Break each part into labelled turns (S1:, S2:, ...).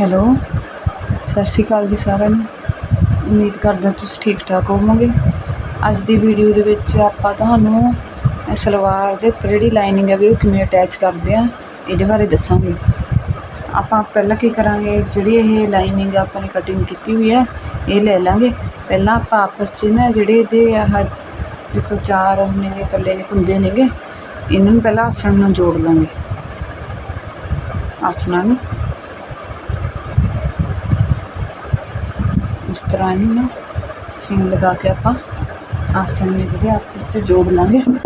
S1: Hello, ਸਤਿ ਸ਼੍ਰੀ ਅਕਾਲ ਜੀ ਸਾਰਿਆਂ ਨੂੰ। ਉਮੀਦ ਕਰਦਾ ਤੁਸੀਂ ਠੀਕ ਠਾਕ ਹੋਵੋਗੇ। ਅੱਜ ਦੀ ਵੀਡੀਓ ਦੇ ਵਿੱਚ ਆਪਾਂ ਤੁਹਾਨੂੰ ਸਲਵਾਰ ਦੇ ਉੱਪਰ ਜਿਹੜੀ ਲਾਈਨਿੰਗ ਹੈ ਵੀ ਉਹ ਕਿਵੇਂ ਅਟੈਚ ਕਰਦੇ ਆ ਇਹਦੇ ਬਾਰੇ ਦੱਸਾਂਗੇ। ਆਪਾਂ ਪਹਿਲਾਂ ਕੀ ਕਰਾਂਗੇ, ਜਿਹੜੀ ਇਹ ਲਾਈਨਿੰਗ ਆਪਾਂ ਨੇ ਕਟਿੰਗ ਕੀਤੀ ਹੋਈ ਹੈ, ਇਹ ਲੈ ਲਾਂਗੇ। ਪਹਿਲਾਂ ਆਪਾਂ ਆਪਸ 'ਚ ਨਾ ਜਿਹੜੇ ਇਹਦੇ ਆਹ ਦੇਖੋ ਚਾਰ ਨੇਗੇ ਪੱਲੇ ਨੇ, ਕੁੰਦੇ ਨੇਗੇ, ਇਹਨਾਂ ਨੂੰ ਪਹਿਲਾਂ ਆਸਣ ਨਾਲ ਜੋੜ ਲਾਂਗੇ। ਆਸਣਾਂ ਨੂੰ। ਇਸ ਤਰ੍ਹਾਂ ਇਹਨੂੰ ਨਾ ਸੀਨ ਲਗਾ ਕੇ ਆਪਾਂ ਆਸਣ ਨੇ ਜਿਹੜੇ ਆਪਸ ਵਿੱਚ ਜੋੜ ਲਾਂਗੇ ਹੁਣ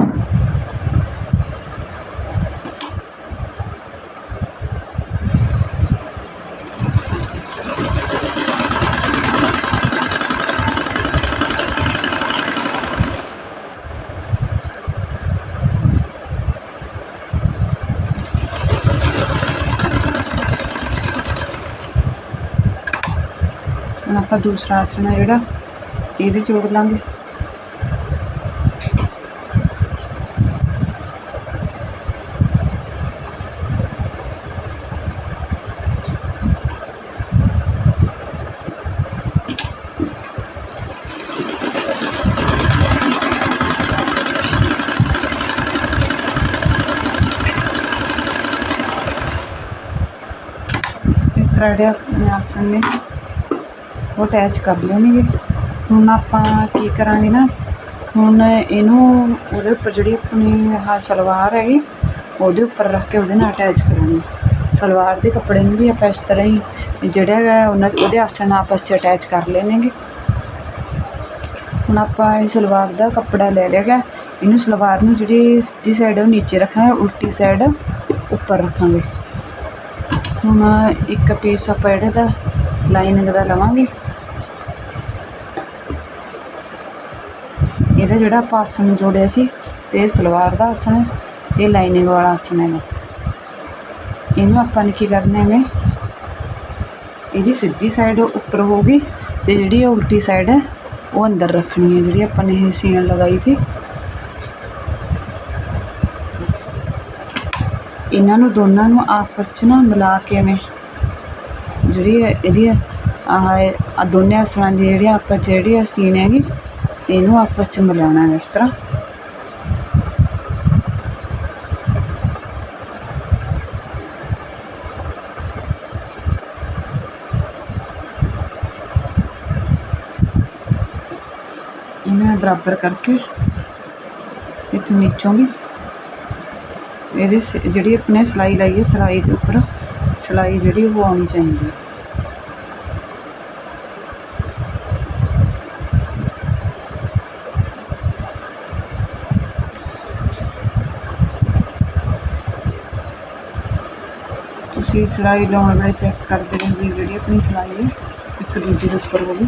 S1: ਆਪਾਂ ਦੂਸਰਾ ਆਸਣ ਹੈ ਜਿਹੜਾ ਇਹ ਵੀ ਜੋੜ ਲਾਂਗੇ ਇਸ ਤਰ੍ਹਾਂ ਜਿਹੜੇ ਆਪਣੇ ਆਸਣ ਨੇ ਉਹ ਅਟੈਚ ਕਰ ਲੈਣਗੇ ਹੁਣ ਆਪਾਂ ਕੀ ਕਰਾਂਗੇ ਨਾ, ਹੁਣ ਇਹਨੂੰ ਉਹਦੇ ਉੱਪਰ ਜਿਹੜੀ ਆਪਣੀ ਆਹ ਸਲਵਾਰ ਹੈਗੀ, ਉਹਦੇ ਉੱਪਰ ਰੱਖ ਕੇ ਉਹਦੇ ਨਾਲ ਅਟੈਚ ਕਰਾਂਗੇ। ਸਲਵਾਰ ਦੇ ਕੱਪੜੇ ਨੂੰ ਵੀ ਆਪਾਂ ਇਸ ਤਰ੍ਹਾਂ ਹੀ ਜਿਹੜਾ ਹੈਗਾ ਉਹਨਾਂ ਉਹਦੇ ਆਸਣ ਆਪਸ 'ਚ ਅਟੈਚ ਕਰ ਲੈਣਗੇ। ਹੁਣ ਆਪਾਂ ਇਹ ਸਲਵਾਰ ਦਾ ਕੱਪੜਾ ਲੈ ਲਿਆ ਗਾ ਇਹਨੂੰ ਸਲਵਾਰ ਨੂੰ ਜਿਹੜੀ ਸਿੱਧੀ ਸਾਈਡ ਉਹ ਨੀਚੇ ਰੱਖਾਂਗੇ, ਉਲਟੀ ਸਾਈਡ ਉੱਪਰ ਰੱਖਾਂਗੇ। ਹੁਣ ਇੱਕ ਪੀਸ ਆਪਾਂ ਇਹਦਾ ਲਾਈਨਿੰਗ ਦਾ ਲਵਾਂਗੇ। ਇਹਦਾ ਜਿਹੜਾ ਆਪਾਂ ਆਸਣ ਜੋੜਿਆ ਸੀ ਤੇ ਸਲਵਾਰ ਦਾ ਆਸਣ ਹੈ ਤੇ ਲਾਈਨਿੰਗ ਵਾਲਾ ਆਸਣ ਹੈ ਇਹਨੂੰ ਆਪਾਂ ਨੇ ਕੀ ਕਰਨਾ ਐਵੇਂ ਇਹਦੀ ਸਿੱਧੀ ਸਾਈਡ ਉੱਪਰ ਹੋਊਗੀ ਤੇ ਜਿਹੜੀ ਉਲਟੀ ਸਾਈਡ ਹੈ, ਉਹ ਅੰਦਰ ਰੱਖਣੀ ਹੈ, ਜਿਹੜੀ ਆਪਾਂ ਨੇ ਇਹ ਸੀਨ ਲਗਾਈ ਸੀ। ਇਹਨਾਂ ਨੂੰ ਦੋਨਾਂ ਨੂੰ ਆਪਸ 'ਚ ਨਾ ਮਿਲਾ ਕੇ ਐਵੇਂ ਜਿਹੜੀ ਇਹਦੀ ਆਹ ਦੋਨੇ ਆਸਣਾਂ ਦੀ ਜਿਹੜੀ ਆਪਾਂ ਜਿਹੜੀ ਆ ਸੀਨ ਹੈਗੀ ਇਹਨੂੰ ਆਪਸ 'ਚ ਮਿਲਾਉਣਾ ਇਸ ਤਰ੍ਹਾਂ। ਇਹਨਾਂ ਬਰਾਬਰ ਕਰਕੇ ਇੱਥੋਂ ਨੀਚੋਂ ਵੀ ਇਹਦੇ ਜਿਹੜੀ ਆਪਣੇ ਸਿਲਾਈ ਲਾਈ ਹੈ, ਸਿਲਾਈ ਦੇ ਉੱਪਰ ਸਿਲਾਈ ਜਿਹੜੀ ਉਹ ਆਉਣੀ ਚਾਹੀਦੀ ਹੈ। ਤੁਸੀਂ ਸਿਲਾਈ ਲਾਉਣ ਵੇਲੇ ਚੈੱਕ ਕਰਦੇ ਰਹੋ ਵੀ ਜਿਹੜੀ ਆਪਣੀ ਸਿਲਾਈ ਹੈ, ਇੱਕ ਦੂਜੇ ਦੇ ਉੱਪਰ ਹੋਵੇ।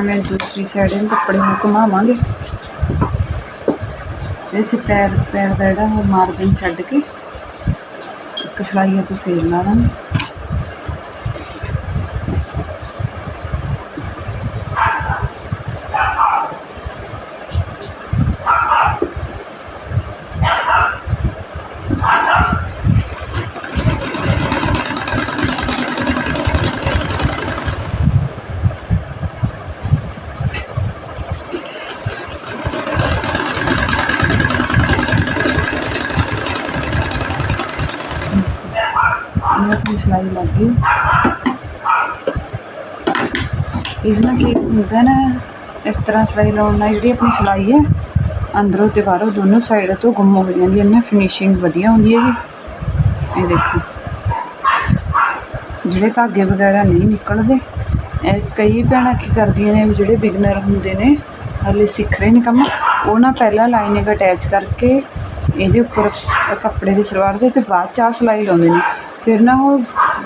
S1: ਹੁਣ ਮੈਂ ਦੂਸਰੀ ਸਾਈਡ ਇਹਨੂੰ ਕੱਪੜੇ ਨੂੰ ਘੁਮਾਵਾਂਗੇ। ਇੱਥੇ ਪੈਰ ਪੈਰ ਦਾ ਜਿਹੜਾ ਉਹ ਮਾਰਜਨ ਛੱਡ ਕੇ ਇੱਕ ਸਿਲਾਈ ਆਪਾਂ ਫੇਰ ਲਾ ਦਾਂਗੇ ਇਹ ਆਪਣੀ ਸਿਲਾਈ ਲੱਗ ਗਈ ਇਹ ਨਾ ਕੀ ਹੁੰਦਾ ਨਾ ਇਸ ਤਰ੍ਹਾਂ ਸਿਲਾਈ ਲਾਉਣ ਨਾਲ ਜਿਹੜੀ ਆਪਣੀ ਸਿਲਾਈ ਹੈ, ਅੰਦਰੋਂ ਅਤੇ ਬਾਹਰੋਂ ਦੋਨੋਂ ਸਾਈਡ ਤੋਂ ਗੁੰਮ ਹੋ ਜਾਂਦੀ ਹੈ ਨਾ ਫਿਨਿਸ਼ਿੰਗ ਵਧੀਆ ਹੁੰਦੀ ਹੈਗੀ। ਇਹ ਦੇਖੋ। ਜਿਹੜੇ ਧਾਗੇ ਵਗੈਰਾ ਨਹੀਂ ਨਿਕਲਦੇ, ਇਹ ਕਈ ਭੈਣਾਂ ਕੀ ਕਰਦੀਆਂ ਨੇ ਵੀ ਜਿਹੜੇ ਬਿਗਨਰ ਹੁੰਦੇ ਨੇ, ਹਾਲੇ ਸਿੱਖ ਰਹੇ ਨੇ ਕੰਮ ਉਹ ਨਾ ਪਹਿਲਾਂ ਲਾਈਨਿੰਗ ਅਟੈਚ ਕਰਕੇ ਇਹਦੇ ਉੱਪਰ ਕੱਪੜੇ ਦੀ ਸਲਵਾਰ ਦੇ ਤੇ ਬਾਅਦ ਚ ਆਹ ਸਿਲਾਈ ਲਾਉਂਦੇ ਨੇ। ਫਿਰ ਨਾ ਉਹ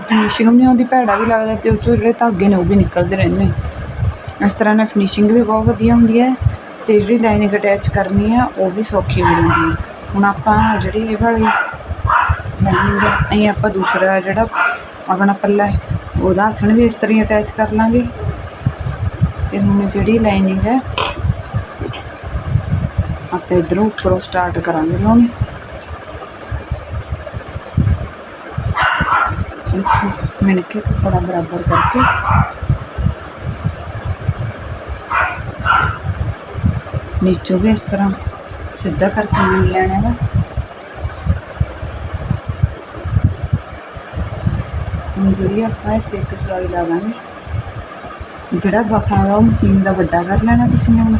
S1: ਫਿਨਿਸ਼ਿੰਗ ਨਹੀਂ ਆਉਂਦੀ, ਭੈੜਾ ਵੀ ਲੱਗਦਾ ਤੇ ਉਹ 'ਚੋਂ ਜਿਹੜੇ ਧਾਗੇ ਨੇ ਉਹ ਵੀ ਨਿਕਲਦੇ ਰਹਿੰਦੇ ਨੇ। ਇਸ ਤਰ੍ਹਾਂ ਨਾਲ ਫਿਨਿਸ਼ਿੰਗ ਵੀ ਬਹੁਤ ਵਧੀਆ ਹੁੰਦੀ ਹੈ ਅਤੇ ਜਿਹੜੀ ਲਾਈਨਿੰਗ ਅਟੈਚ ਕਰਨੀ ਆ ਉਹ ਵੀ ਸੌਖੀ ਹੋ ਜਾਂਦੀ ਹੈ। ਹੁਣ ਆਪਾਂ ਜਿਹੜੀ ਇਹ ਵਾਲੀ ਲਾਈਨਿੰਗ ਅਸੀਂ ਆਪਾਂ ਦੂਸਰਾ ਜਿਹੜਾ ਆਪਣਾ ਪੱਲਾ ਹੈ, ਉਹਦਾ ਆਸਣ ਵੀ ਇਸ ਤਰ੍ਹਾਂ ਅਟੈਚ ਕਰ ਲਾਂਗੇ। ਤੇ ਹੁਣ ਜਿਹੜੀ ਲਾਈਨਿੰਗ ਹੈ, ਆਪਾਂ ਇਧਰੋਂ ਉੱਪਰੋਂ ਸਟਾਰਟ ਕਰਾਂਗੇ ਲਾਉਣੀ। ਇੱਥੋਂ ਮਿਣ ਕੇ ਕੱਪੜਾ ਬਰਾਬਰ ਕਰਕੇ ਨੀਚੋਂ ਵੀ ਇਸ ਤਰ੍ਹਾਂ ਸਿੱਧਾ ਕਰਕੇ ਮਿਣ ਲੈਣਾ ਹੈ ਹੁਣ ਜਿਹੜੀ ਆਪਾਂ ਇੱਥੇ ਇੱਕ ਸਲਾਈ ਲਾ ਦਾਂਗੇ, ਜਿਹੜਾ ਬਖਾ ਦਾ ਉਹ ਮਸ਼ੀਨ ਦਾ ਵੱਡਾ ਕਰ ਲੈਣਾ ਤੁਸੀਂ ਹੁਣ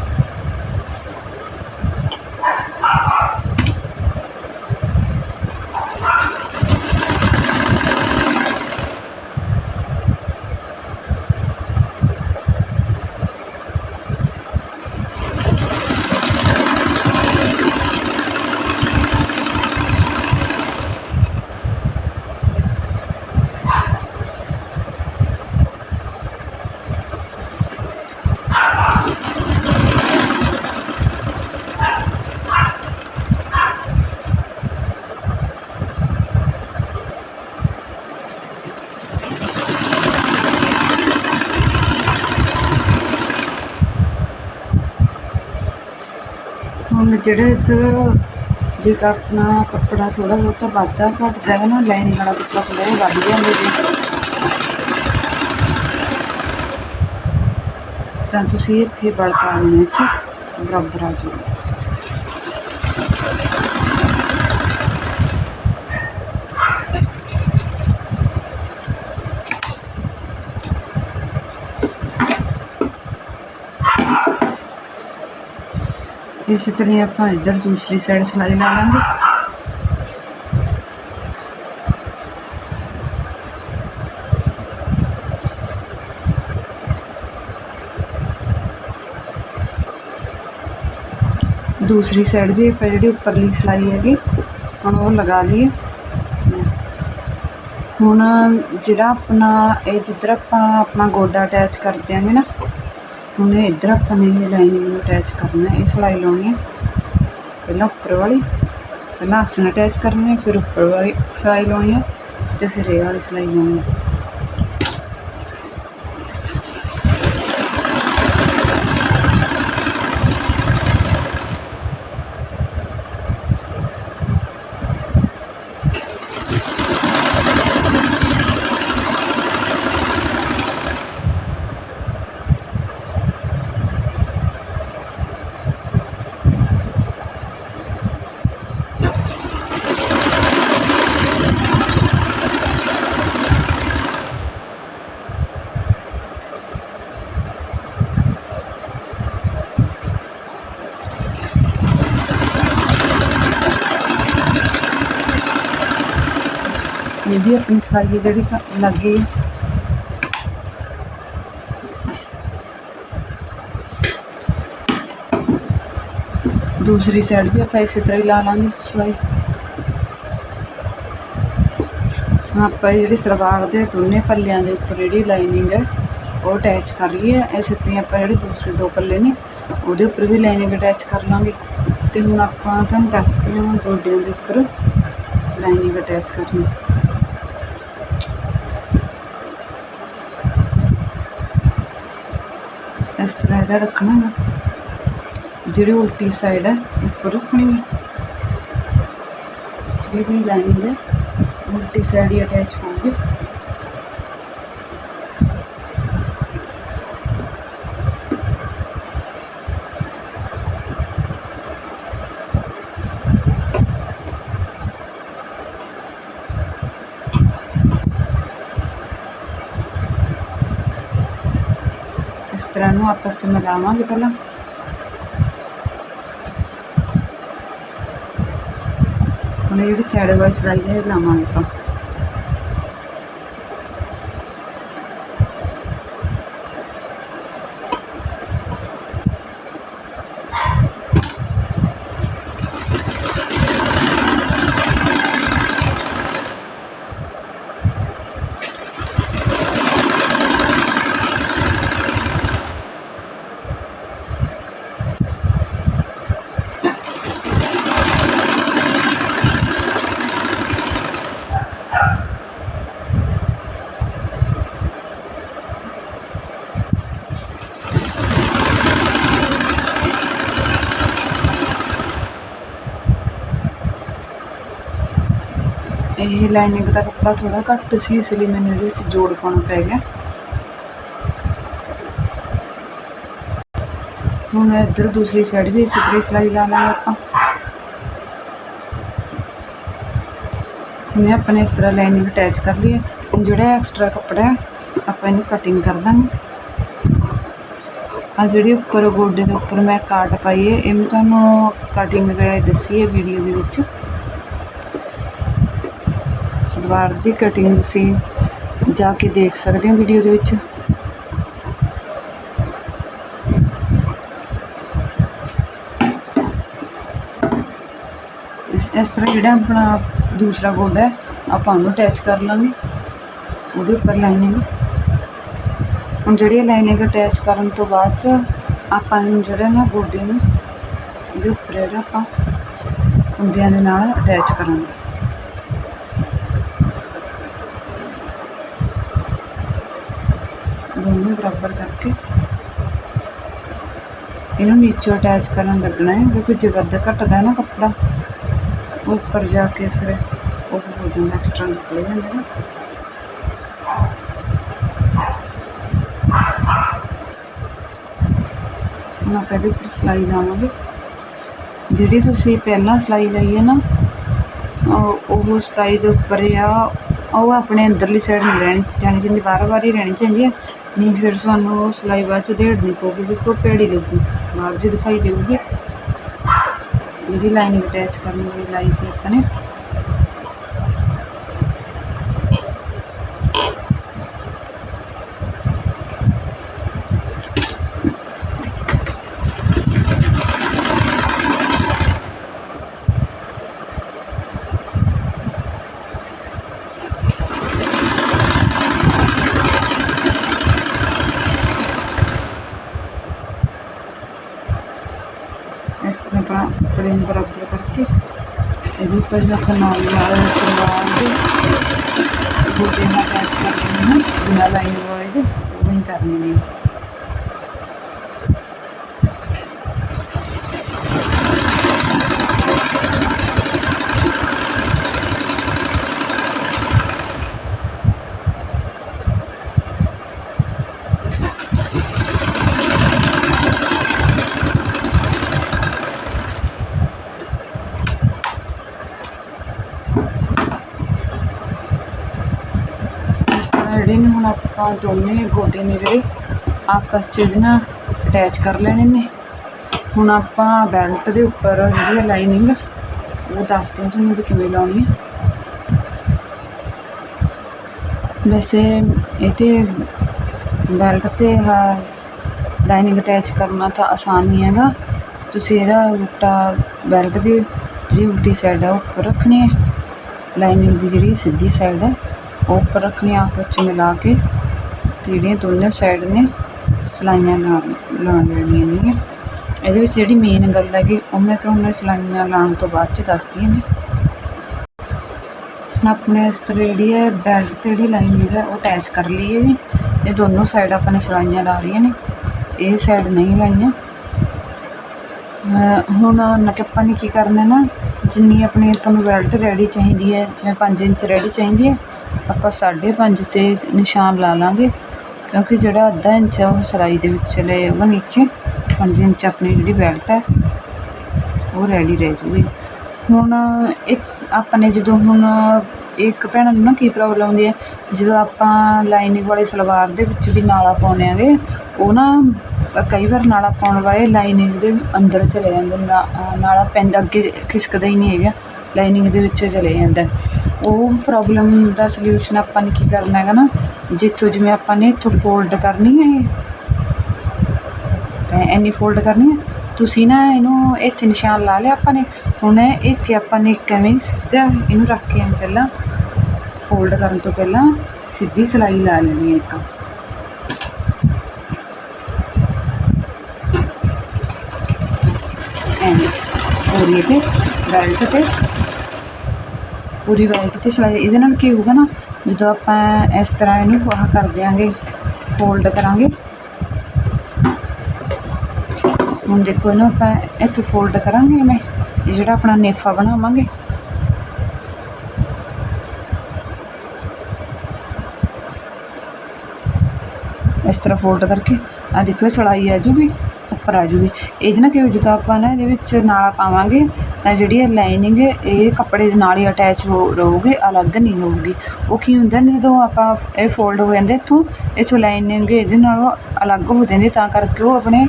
S1: ਹੁਣ ਜਿਹੜਾ ਇੱਧਰ ਜੇ ਆਪਣਾ ਕੱਪੜਾ ਥੋੜ੍ਹਾ ਬਹੁਤਾ ਵੱਧਦਾ ਘੱਟਦਾ ਹੈ ਨਾ ਲਾਈਨਿੰਗ ਵਾਲਾ ਕੱਪੜਾ ਥੋੜ੍ਹਾ ਜਿਹਾ ਵੱਧ ਜਾਂਦਾ ਜੀ। ਤਾਂ ਤੁਸੀਂ ਇੱਥੇ ਬਲ ਪਾ ਬਰਾਬਰ ਆ ਜਾਓ। ਇਸੇ ਤਰ੍ਹਾਂ ਹੀ ਆਪਾਂ ਇੱਧਰ ਦੂਸਰੀ ਸਾਈਡ ਸਿਲਾਈ ਲਾ ਲਾਂਗੇ। ਦੂਸਰੀ ਸਾਈਡ ਵੀ ਆਪਾਂ ਜਿਹੜੀ ਉੱਪਰਲੀ ਸਿਲਾਈ ਹੈਗੀ, ਹੁਣ ਉਹ ਲਗਾ ਲਈਏ। ਹੁਣ ਜਿਹੜਾ ਆਪਣਾ, ਇਹ ਜਿੱਧਰ ਆਪਾਂ ਆਪਣਾ ਗੋਡਾ ਅਟੈਚ ਕਰ ਦਿਆਂਗੇ ਨਾ ਹੁਣ ਇੱਧਰ ਆਪਾਂ ਨੇ ਇਹ ਲਾਈਨਿੰਗ ਨੂੰ ਅਟੈਚ ਕਰਨਾ, ਇਹ ਸਿਲਾਈ ਲਾਉਣੀ ਹੈ। ਪਹਿਲਾਂ ਉੱਪਰ ਵਾਲੀ, ਪਹਿਲਾਂ ਆਸਣ ਅਟੈਚ ਕਰਨੀ ਹੈ ਫਿਰ ਉੱਪਰ ਵਾਲੀ ਸਿਲਾਈ ਲਾਉਣੀ ਹੈ ਤੇ ਫਿਰ ਇਹ ਵਾਲੀ ਸਿਲਾਈ ਲਾਉਣੀ ਹੈ। ਇਹ ਆਪਣੀ ਸਿਲਾਈ ਜਿਹੜੀ ਕ- ਲੱਗ ਗਈ ਦੂਸਰੀ ਸਾਈਡ ਵੀ ਆਪਾਂ ਇਸੇ ਤਰ੍ਹਾਂ ਹੀ ਲਾ ਲਾਂਗੇ ਸਿਲਾਈ। ਹੁਣ ਆਪਾਂ ਜਿਹੜੀ ਸਲਵਾਰ ਦੇ ਦੋਨੇ ਪੱਲਿਆਂ ਦੇ ਉੱਪਰ ਜਿਹੜੀ ਲਾਈਨਿੰਗ ਹੈ, ਉਹ ਅਟੈਚ ਕਰ ਲਈਏ। ਇਸੇ ਤਰ੍ਹਾਂ ਹੀ ਆਪਾਂ ਜਿਹੜੇ ਦੂਸਰੇ ਦੋ ਪੱਲੇ ਨੇ, ਉਹਦੇ ਉੱਪਰ ਵੀ ਲਾਈਨਿੰਗ ਅਟੈਚ ਕਰ ਲਾਂਗੇ। ਤੇ ਹੁਣ ਆਪਾਂ ਤੁਹਾਨੂੰ ਦੱਸਦੇ ਹਾਂ ਗੋਡਿਆਂ ਦੇ ਉੱਪਰ ਲਾਈਨਿੰਗ ਅਟੈਚ ਕਰਨੀ। ਇਸ ਤਰ੍ਹਾਂ ਇਹਦਾ ਰੱਖਣਾ ਹੈ ਜਿਹੜੀ ਉਲਟੀ ਸਾਈਡ ਹੈ ਉੱਪਰ ਰੱਖਣੀ ਹੈ ਜਿਹੜੀ ਵੀ ਲਾਈਨਿੰਗ ਹੈ ਉਲਟੀ ਸਾਈਡ ਹੀ ਅਟੈਚ ਹੋਊਗੀ ਇਸ ਤਰ੍ਹਾਂ ਨੂੰ ਆਪਸ ਚ ਮਿਲਾਵਾਂਗੇ ਪਹਿਲਾਂ। ਹੁਣ ਜਿਹੜੀ ਸਾਈਡ ਵਾਲੀ ਸਿਲਾਈ ਹੈ ਇਹ ਲਾਵਾਂਗੇ ਆਪਾਂ ਇਹ ਲਾਈਨਿੰਗ ਦਾ ਕੱਪੜਾ ਥੋੜਾ ਘੱਟ ਸੀ, ਇਸ ਲਈ ਮੈਨੂੰ ਇਹਦੇ ਵਿੱਚ ਜੋੜ ਪਾਉਣਾ ਪੈ ਗਿਆ। ਹੁਣ ਇੱਧਰ ਦੂਸਰੀ ਸਾਈਡ ਵੀ ਇਸੇ ਤਰ੍ਹਾਂ ਸਿਲਾਈ ਲਾ ਲਾਂਗੇ ਆਪਾਂ। ਮੈਂ ਆਪਣੇ ਇਸ ਤਰ੍ਹਾਂ ਲਾਈਨਿੰਗ ਅਟੈਚ ਕਰ ਲਈ ਹੈ। ਜਿਹੜਾ ਐਕਸਟਰਾ ਕੱਪੜਾ ਹੈ, ਆਪਾਂ ਇਹਨੂੰ ਕਟਿੰਗ ਕਰ ਦਾਂਗੇ। ਆ ਜਿਹੜੀ ਉੱਪਰ ਗੋਡੇ ਦੇ ਉੱਪਰ ਮੈਂ ਕਾਟ ਪਾਈ ਹੈ ਇਹ ਮੈਂ ਤੁਹਾਨੂੰ ਕਟਿੰਗ ਵਗੈਰਾ ਦੱਸੀ ਹੈ ਵੀਡੀਓ ਦੇ ਵਿੱਚ। ਸਲਵਾਰ ਦੀ ਕਟਿੰਗ ਤੁਸੀਂ ਜਾ ਕੇ ਦੇਖ ਸਕਦੇ ਹੋ ਵੀਡੀਓ ਦੇ ਵਿੱਚ। ਇਸ ਤਰ੍ਹਾਂ ਜਿਹੜਾ ਆਪਣਾ ਦੂਸਰਾ ਗੋਡਾ ਹੈ, ਆਪਾਂ ਉਹਨੂੰ ਅਟੈਚ ਕਰ ਲਾਂਗੇ। ਉਹਦੇ ਉੱਪਰ ਲਾਈਨਿੰਗ ਹੁਣ ਜਿਹੜੀ ਲਾਈਨਿੰਗ ਅਟੈਚ ਕਰਨ ਤੋਂ ਬਾਅਦ ਚ ਆਪਾਂ ਇਹਨੂੰ ਜਿਹੜਾ ਨਾ ਗੋਡੇ ਨੂੰ, ਉਹਦੇ ਉੱਪਰ ਜਿਹੜਾ ਆਪਾਂ ਕੁੰਦਿਆਂ ਦੇ ਨਾਲ ਅਟੈਚ ਕਰਾਂਗੇ ਦੋਨੋਂ ਬਰਾਬਰ ਕਰਕੇ ਇਹਨੂੰ ਨੀਚੇ ਅਟੈਚ ਕਰਨ ਲੱਗਣਾ ਹੈ ਕਿਉਂਕਿ ਜੇ ਵੱਧ ਘਟਦਾ ਨਾ ਕੱਪੜਾ, ਉੱਪਰ ਜਾ ਕੇ ਫਿਰ ਉਹ ਹੋ ਜਾਂਦਾ ਐਕਸਟਰਾ ਨਿਕਲ ਜਾਂਦਾ ਨਾ। ਹੁਣ ਆਪਾਂ ਉੱਪਰ ਸਿਲਾਈ ਲਾਵਾਂਗੇ। ਜਿਹੜੀ ਤੁਸੀਂ ਪਹਿਲਾਂ ਸਿਲਾਈ ਲਈ ਹੈ ਨਾ, ਉਹ ਉਹ ਸਿਲਾਈ ਦੇ ਉੱਪਰ ਆ, ਉਹ ਆਪਣੇ ਅੰਦਰਲੀ ਸਾਈਡ ਨਹੀਂ ਰਹਿਣੀ ਜਾਣੀ ਚਾਹੀਦੀ ਬਾਹਰ ਬਾਹਰ ਹੀ ਰਹਿਣੀ ਚਾਹੀਦੀ ਹੈ, ਨਹੀਂ ਫਿਰ ਸਾਨੂੰ ਉਹ ਸਿਲਾਈ ਬਾਅਦ ਚ ਦੇੜਨੀ ਪਊਗੀ, ਕਿਉਂਕਿ ਉਹ ਭੇੜੀ ਲੱਗੂ ਬਾਹਰ ਜੀ ਦਿਖਾਈ ਦੇਊਗੀ। ਜਿਹੜੀ ਲਾਈਨਿੰਗ ਅਟੈਚ ਕਰਨ ਵਾਲੀ ਲਾਈ ਸੀ ਆਪਾਂ ਨੇ ਇਸ ਤਰ੍ਹਾਂ ਆਪਾਂ ਕੱਪੜੇ ਨੂੰ ਬਰਾਬਰ ਕਰਕੇ ਇਹਦੇ ਉੱਪਰ ਜਿਹੜਾ ਆਪਾਂ ਨਾਲ ਨਾਲ ਕਰਵਾ ਗੋਡੇ ਨਾਲ ਅਟੈਚ ਕਰ ਦੇਣੀ ਬਿਨਾਂ ਲਾਈਨ ਵਾਲੇ ਦੇ, ਉਹ ਹੀ ਕਰਨੀ ਨੇ ਇਸ ਤਰ੍ਹਾਂ ਜਿਹੜੇ ਨੇ ਹੁਣ ਆਪਾਂ ਦੋਨੇ ਗੋਡੇ ਨੇ ਜਿਹੜੇ ਆਪਸ 'ਚ ਇਹਦੇ ਨਾਲ ਅਟੈਚ ਕਰ ਲੈਣੇ ਨੇ। ਹੁਣ ਆਪਾਂ ਬੈਲਟ ਦੇ ਉੱਪਰ ਜਿਹੜੀ ਹੈ ਲਾਈਨਿੰਗ ਉਹ ਦੱਸ ਦਿਆਂ ਤੁਹਾਨੂੰ ਵੀ ਕਿਵੇਂ ਲਾਉਣੀ ਹੈ ਵੈਸੇ ਇਹਦੇ ਬੈਲਟ ਤੇ ਲਾਈਨਿੰਗ ਅਟੈਚ ਕਰਨਾ ਤਾਂ ਆਸਾਨ ਹੀ ਹੈਗਾ। ਤੁਸੀਂ ਇਹਦਾ ਉਲਟਾ ਬੈਲਟ ਦੀ ਜਿਹੜੀ ਉਲਟੀ ਸਾਈਡ ਹੈ ਉਹ ਉੱਪਰ ਰੱਖਣੀ ਹੈ ਲਾਈਨਿੰਗ ਦੀ ਜਿਹੜੀ ਸਿੱਧੀ ਸਾਈਡ ਹੈ ਉਹ ਉੱਪਰ ਰੱਖਣੀ ਆਪਸ ਵਿੱਚ ਮਿਲਾ ਕੇ ਤੇ ਜਿਹੜੀਆਂ ਦੋਨੇ ਸਾਈਡ ਨੇ ਸਲਾਈਆਂ ਲਾ ਲਾਉਣ ਲੈਣੀਆਂ ਨੇ। ਇਹਦੇ ਵਿੱਚ ਜਿਹੜੀ ਮੇਨ ਗੱਲ ਹੈਗੀ, ਉਹ ਮੈਂ ਤੁਹਾਨੂੰ ਸਲਾਈਆਂ ਲਾਉਣ ਤੋਂ ਬਾਅਦ ਚ ਦੱਸਦੀ ਹਾਂ। ਹੁਣ ਆਪਣੇ ਇਸ ਤਰ੍ਹਾਂ ਜਿਹੜੀ ਹੈ ਬੈਲਟ ਤੇ ਜਿਹੜੀ ਲਾਈਨ ਹੈ, ਉਹ ਅਟੈਚ ਕਰ ਲਈ ਹੈ ਜੀ। ਇਹ ਦੋਨੋਂ ਸਾਈਡ ਆਪਾਂ ਨੇ ਸਲਾਈਆਂ ਲਾ ਰਹੀਆਂ ਨੇ। ਇਹ ਸਾਈਡ ਨਹੀਂ ਲਾਈਆਂ। ਅਹ ਹੁਣ ਨਕ ਆਪਾਂ ਨੇ ਕੀ ਕਰਨਾ ਨਾ, ਜਿੰਨੀ ਆਪਣੀ ਆਪਾਂ ਨੂੰ ਬੈਲਟ ਰੈਡੀ ਚਾਹੀਦੀ ਹੈ, ਜਿਵੇਂ 5 ਇੰਚ ਰੈਡੀ ਚਾਹੀਦੀ ਹੈ ਆਪਾਂ 5.5 ਤੇ ਨਿਸ਼ਾਨ ਲਾ ਲਾਂਗੇ, ਕਿਉਂਕਿ ਜਿਹੜਾ ਅੱਧਾ ਇੰਚ ਆ ਉਹ ਸਿਲਾਈ ਦੇ ਵਿੱਚ ਚਲੇ ਜਾਊਗਾ ਨੀਚੇ। 5 ਇੰਚ ਆਪਣੀ ਜਿਹੜੀ ਬੈਲਟ ਹੈ ਉਹ ਰੈਡੀ ਰਹਿ ਜੂਗੀ। ਹੁਣ ਇੱਕ ਆਪਾਂ ਨੇ ਜਦੋਂ ਹੁਣ ਇੱਕ ਭੈਣਾਂ ਨੂੰ ਨਾ ਕੀ ਪ੍ਰੋਬਲਮ ਆਉਂਦੀ ਹੈ ਜਦੋਂ ਆਪਾਂ ਲਾਈਨਿੰਗ ਵਾਲੇ ਸਲਵਾਰ ਦੇ ਵਿੱਚ ਵੀ ਨਾਲਾ ਪਾਉਂਦੇ ਆਗੇ, ਉਹ ਨਾ ਕਈ ਵਾਰ ਨਾਲਾ ਪਾਉਣ ਵਾਲੇ ਲਾਈਨਿੰਗ ਦੇ ਅੰਦਰ ਚਲੇ ਜਾਂਦੇ ਨਾ- ਨਾਲਾ ਪੈਂਦਾ ਅੱਗੇ ਖਿਸਕਦਾ ਹੀ ਨਹੀਂ ਹੈਗਾ। ਲਾਈਨਿੰਗ ਦੇ ਵਿੱਚ ਚਲੇ ਜਾਂਦਾ ਉਹ ਪ੍ਰੋਬਲਮ ਦਾ ਸਲਿਊਸ਼ਨ ਆਪਾਂ ਨੇ ਕੀ ਕਰਨਾ ਹੈਗਾ ਨਾ? ਜਿੱਥੋਂ ਜਿਵੇਂ ਆਪਾਂ ਨੇ ਇੱਥੋਂ ਫੋਲਡ ਕਰਨੀ ਹੈ ਇਹ। ਇੰਨੀ ਫੋਲਡ ਕਰਨੀ ਹੈ। ਤੁਸੀਂ ਨਾ ਇਹਨੂੰ ਇੱਥੇ ਨਿਸ਼ਾਨ ਲਾ ਲਿਆ ਆਪਾਂ ਨੇ। ਹੁਣ ਇੱਥੇ ਆਪਾਂ ਨੇ ਇੱਕ ਐਵੇਂ ਸਿੱਧਾ ਇਹਨੂੰ ਰੱਖ ਕੇ ਐਂ ਪਹਿਲਾਂ ਫੋਲਡ ਕਰਨ ਤੋਂ ਪਹਿਲਾਂ ਸਿੱਧੀ ਸਿਲਾਈ ਲਾ ਲੈਣੀ ਹੈ ਇੱਕ। ਐਵੇਂ ਪੂਰੀ ਤੇ ਬੈਲਟ ਤੇ ਪੂਰੀ ਵਾਈ 'ਤੇ ਸਿਲਾਈ। ਇਹਦੇ ਨਾਲ ਕੀ ਹੋਊਗਾ ਨਾ, ਜਦੋਂ ਆਪਾਂ ਇਸ ਤਰ੍ਹਾਂ ਇਹਨੂੰ ਆਹ ਕਰ ਦਿਆਂਗੇ ਫੋਲਡ ਕਰਾਂਗੇ। ਹੁਣ ਦੇਖੋ, ਇਹਨੂੰ ਆਪਾਂ ਇੱਥੇ ਫੋਲਡ ਕਰਾਂਗੇ ਮੈਂ ਇਹ ਜਿਹੜਾ ਆਪਣਾ ਨੇਫਾ ਬਣਾਵਾਂਗੇ। ਇਸ ਤਰ੍ਹਾਂ ਫੋਲਡ ਕਰਕੇ। ਆ ਦੇਖੋ ਸਿਲਾਈ ਆ ਜੂਗੀ, ਉੱਪਰ ਆ ਜੂਗੀ। ਇਹਦੇ ਨਾਲ ਕਿ ਜਦੋਂ ਆਪਾਂ ਨਾ ਇਹਦੇ ਵਿੱਚ ਨਾਲਾ ਪਾਵਾਂਗੇ। ਤਾਂ ਜਿਹੜੀ ਇਹ ਲਾਈਨਿੰਗ ਇਹ ਕੱਪੜੇ ਦੇ ਨਾਲ ਹੀ ਅਟੈਚ ਹੋ ਰਹੂਗੀ, ਅਲੱਗ ਨਹੀਂ ਹੋਊਗੀ। ਉਹ ਕੀ ਹੁੰਦਾ, ਜਦੋਂ ਆਪਾਂ ਇਹ ਫੋਲਡ ਹੋ ਜਾਂਦੇ, ਇੱਥੋਂ ਇੱਥੋਂ ਲਾਈਨਿੰਗ ਇਹਦੇ ਨਾਲੋਂ ਅਲੱਗ ਹੋ ਜਾਂਦੀ, ਤਾਂ ਕਰਕੇ ਉਹ ਆਪਣੇ,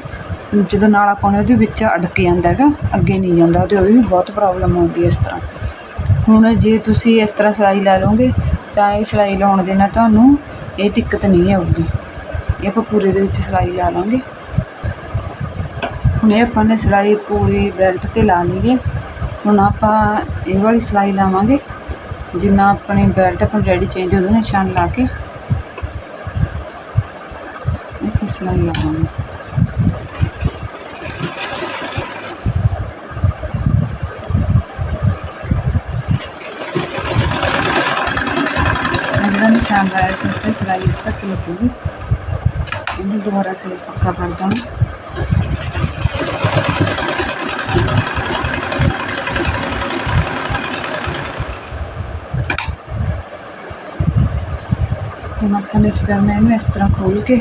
S1: ਜਦੋਂ ਨਾਲਾ ਪਾਉਣੇ ਉਹਦੇ ਵਿੱਚ ਅਟਕ ਜਾਂਦਾ ਹੈਗਾ, ਅੱਗੇ ਨਹੀਂ ਜਾਂਦਾ, ਉਹਦੇ ਉਹਦੀ ਵੀ ਬਹੁਤ ਪ੍ਰੋਬਲਮ ਆਉਂਦੀ ਹੈ ਇਸ ਤਰ੍ਹਾਂ। ਹੁਣ ਜੇ ਤੁਸੀਂ ਇਸ ਤਰ੍ਹਾਂ ਸਿਲਾਈ ਲਾ ਲਓਗੇ, ਤਾਂ ਇਹ ਸਿਲਾਈ ਲਾਉਣ ਦੇ ਨਾਲ ਤੁਹਾਨੂੰ ਇਹ ਦਿੱਕਤ ਨਹੀਂ ਆਊਗੀ। ਇਹ ਆਪਾਂ ਪੂਰੇ ਦੇ ਵਿੱਚ ਸਿਲਾਈ ਲਾ ਲਾਂਗੇ। ਹੁਣ ਇਹ ਆਪਾਂ ਨੇ ਸਿਲਾਈ ਪੂਰੀ ਬੈਲਟ ਤੇ ਲਾ ਲਈਏ ਹੁਣ ਆਪਾਂ ਇਹ ਵਾਲੀ ਸਿਲਾਈ ਲਾਵਾਂਗੇ। ਜਿੰਨਾ ਆਪਣੇ ਬੈਲਟ ਆਪਾਂ ਰੈਡੀ ਚਾਹੀਦੀ, ਉਹਦੇ ਨਿਸ਼ਾਨ ਲਾ ਕੇ। ਇੱਥੇ ਸਿਲਾਈ ਲਾਵਾਂਗੇ। ਜਿਹੜਾ ਨਿਸ਼ਾਨ ਲਾਇਆ ਸੀ ਉੱਤੇ ਸਿਲਾਈ ਇਸ ਤੱਕ ਲੱਗੂਗੀ। ਇਹਨੂੰ ਦੁਬਾਰਾ ਫਿਰ ਪੱਕਾ ਕਰ ਦਾਂਗੇ। ਹੁਣ ਆਪਾਂ ਨੇ ਕਰਨਾ ਇਹਨੂੰ ਇਸ ਤਰ੍ਹਾਂ ਖੋਲ ਕੇ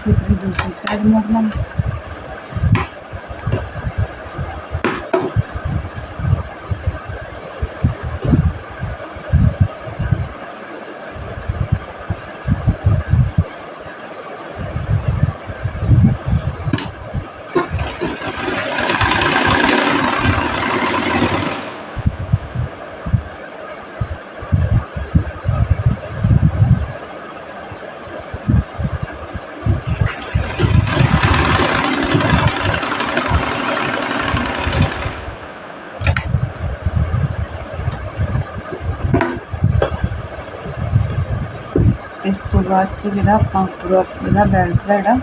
S1: cette rue de Suisse, elle. ਬਾਅਦ ਚ ਜਿਹੜਾ ਆਪਾਂ ਪੂਰਾ ਇਹਦਾ ਬੈਲਟ ਦਾ ਜਿਹੜਾ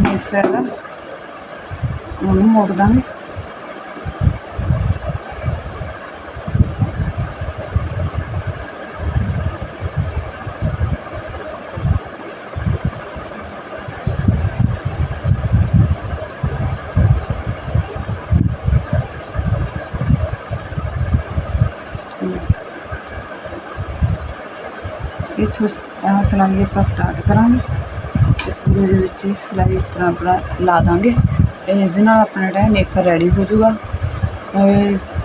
S1: ਨਿਫ ਹੈਗਾ ਉਹਨੂੰ ਮੋੜ ਦਾਂਗੇ ਇੱਥੋਂ ਸਿਲਾਈ ਆਪਾਂ ਸਟਾਰਟ ਕਰਾਂਗੇ ਤੇ ਪੂਰੇ ਦੇ ਵਿੱਚ ਸਿਲਾਈ ਇਸ ਤਰ੍ਹਾਂ ਆਪਣਾ ਲਾ ਦਾਂਗੇ। ਤੇ ਇਹਦੇ ਨਾਲ ਆਪਣਾ ਜਿਹੜਾ ਨੇਫਰ ਰੈਡੀ ਹੋ ਜਾਊਗਾ।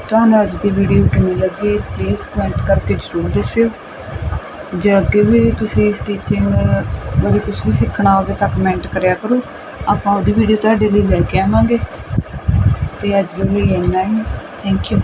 S1: ਤੁਹਾਨੂੰ ਅੱਜ ਦੀ ਵੀਡੀਓ ਕਿਵੇਂ ਲੱਗੀ ਪਲੀਜ਼ ਕਮੈਂਟ ਕਰਕੇ ਜ਼ਰੂਰ ਦੱਸਿਓ। ਜੇ ਅੱਗੇ ਵੀ ਤੁਸੀਂ ਸਟਿਚਿੰਗ ਬਾਰੇ ਕੁਝ ਵੀ ਸਿੱਖਣਾ ਹੋਵੇ ਤਾਂ ਕਮੈਂਟ ਕਰਿਆ ਕਰੋ। ਆਪਾਂ ਉਹਦੀ ਵੀਡੀਓ ਤੁਹਾਡੇ ਲਈ ਲੈ ਕੇ ਆਵਾਂਗੇ। ਤੇ ਅੱਜ ਦੇ ਲਈ ਇੰਨਾ ਹੀ। Thank you